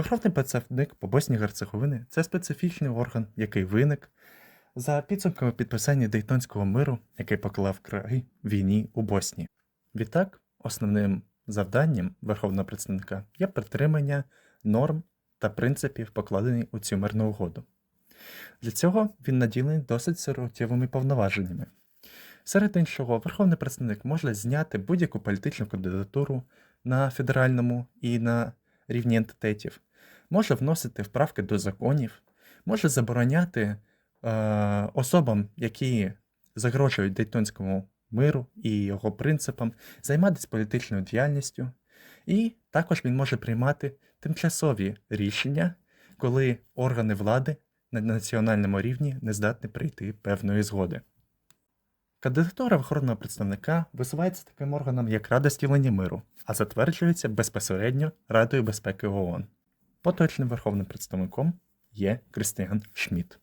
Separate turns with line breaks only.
Верховний представник по Боснії Герцеговини це специфічний орган, який виник за підсумками підписання Дейтонського миру, який поклав край війні у Боснії. Відтак, основним завданням Верховного представника є підтримання норм та принципів, покладених у цю мирну угоду. Для цього він наділений досить суттєвими повноваженнями. Серед іншого, Верховний представник може зняти будь-яку політичну кандидатуру на федеральному і на рівні ентитетів, може вносити вправки до законів, може забороняти е, особам, які загрожують Дейтонському миру і його принципам, займатися політичною діяльністю, і також він може приймати тимчасові рішення, коли органи влади на національному рівні не здатні прийти певної згоди. Кандидатура охоронного представника висувається таким органом, як Рада стілення миру, а затверджується безпосередньо Радою безпеки ООН. Поточним верховним представником є Крістіан Шмідт.